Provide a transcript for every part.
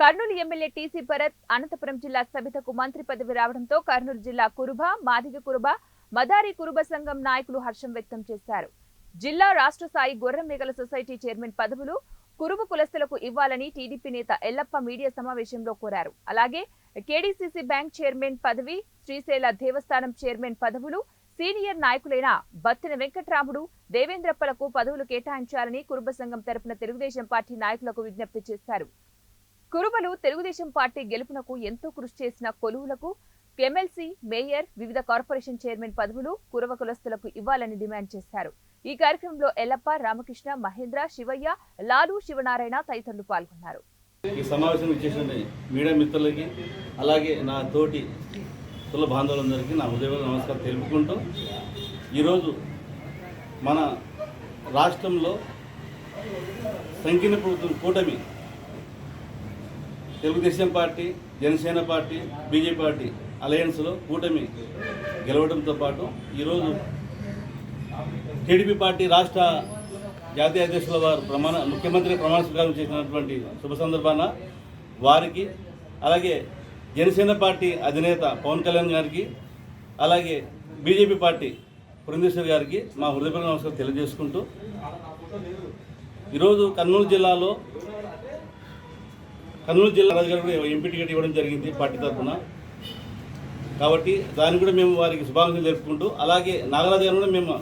Kurnool MLA TC Bharat Anantapur జిల్లా సబితకు మంత్రి పదవి రావడంతో కర్నూలు జిల్లా కురుబ మాదిగ కురుబ మదారి కురుబ సంఘం నాయకులు హర్షం వ్యక్తం చేశారు. జిల్లా రాష్ట్ర స్థాయి గొర్రె మేఘల సొసైటీ చైర్మన్ పదవులు కురుబ కులస్తులకు ఇవ్వాలని టీడీపీ నేత ఎల్లప్ప మీడియా సమావేశంలో కోరారు. అలాగే కేడీసీసీ బ్యాంక్ చైర్మన్ పదవి శ్రీశైల దేవస్థానం చైర్మన్ పదవులు సీనియర్ నాయకులైన బత్తిన వెంకట్రాముడు దేవేంద్రప్పలకు పదవులు కేటాయించాలని కురుబ సంఘం తరపున తెలుగుదేశం పార్టీ నాయకులకు విజ్ఞప్తి చేశారు. కురుబలు తెలుగుదేశం పార్టీ గెలుపునకు ఎంతో కృషి చేసిన కొలువులకు ఎమ్మెల్సీ మేయర్ వివిధ కార్పొరేషన్ చైర్మన్ పదవులు కురవ కులస్తులకు ఇవ్వాలని డిమాండ్ చేశారు. ఈ కార్యక్రమంలో ఎల్లప్ప రామకృష్ణ మహేంద్ర శివయ్య లాలు శివనారాయణ తదితరులు పాల్గొన్నారు. ఈ సమావేశం ఇచ్చేసిన మీడియా మిత్రులకి అలాగే నా తోటి కుల బాంధవులందరికీ నా ఉదయం నమస్కారం తెలుపుకుంటూ ఈరోజు మన రాష్ట్రంలో సంకీర్ణ ప్రభుత్వం కూటమి Telugu Desam party Janasena party BJP party అలయన్స్లో కూటమి గెలవడంతో పాటు ఈరోజు టీడీపీ పార్టీ రాష్ట్ర జాతీయ అధ్యక్షుల వారు ప్రమాణ ముఖ్యమంత్రి ప్రమాణ స్వీకారం చేసినటువంటి శుభ సందర్భాన వారికి అలాగే జనసేన పార్టీ అధినేత పవన్ కళ్యాణ్ గారికి అలాగే బీజేపీ పార్టీ పురంధేశ్వర్ గారికి మా హృదయపూర్వక నమస్కారం తెలియజేసుకుంటూ ఈరోజు కర్నూలు జిల్లాలో కర్నూలు జిల్లా రాజుగారు కూడా ఎంపీ టికెట్ ఇవ్వడం జరిగింది పార్టీ తరఫున. కాబట్టి దాన్ని కూడా మేము వారికి శుభాకాంక్షలు జరుపుకుంటూ అలాగే నాగరాజు గారు కూడా మేము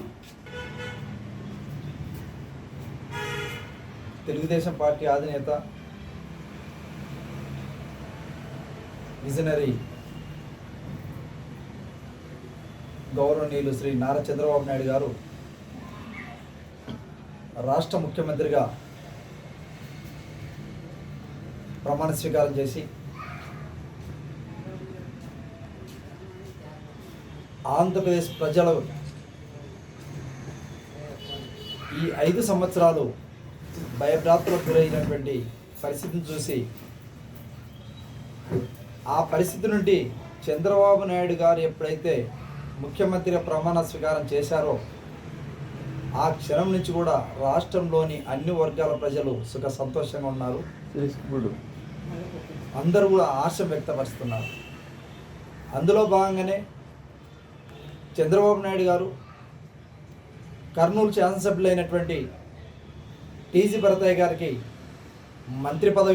తెలుగుదేశం పార్టీ అధినేత విజనరీ గౌరవనీయులు శ్రీ నారా చంద్రబాబు నాయుడు గారు రాష్ట్ర ముఖ్యమంత్రిగా ప్రమాణ స్వీకారం చేసి ఆంధ్రప్రదేశ్ ప్రజలు ఈ ఐదు సంవత్సరాలు భయభ్రాంతులకు గురైనటువంటి పరిస్థితిని చూసి ఆ పరిస్థితి నుండి చంద్రబాబు నాయుడు గారు ఎప్పుడైతే ముఖ్యమంత్రిగా ప్రమాణ స్వీకారం చేశారో ఆ క్షణం నుంచి కూడా రాష్ట్రంలోని అన్ని వర్గాల ప్రజలు సుఖ సంతోషంగా ఉన్నారు. అందరూ కూడా ఆశ వ్యక్తపరుస్తున్నారు. అందులో భాగంగానే చంద్రబాబు నాయుడు గారు కర్నూలు శాసనసభ్యులైనటువంటి టీజీ భరతయ్య గారికి మంత్రి పదవి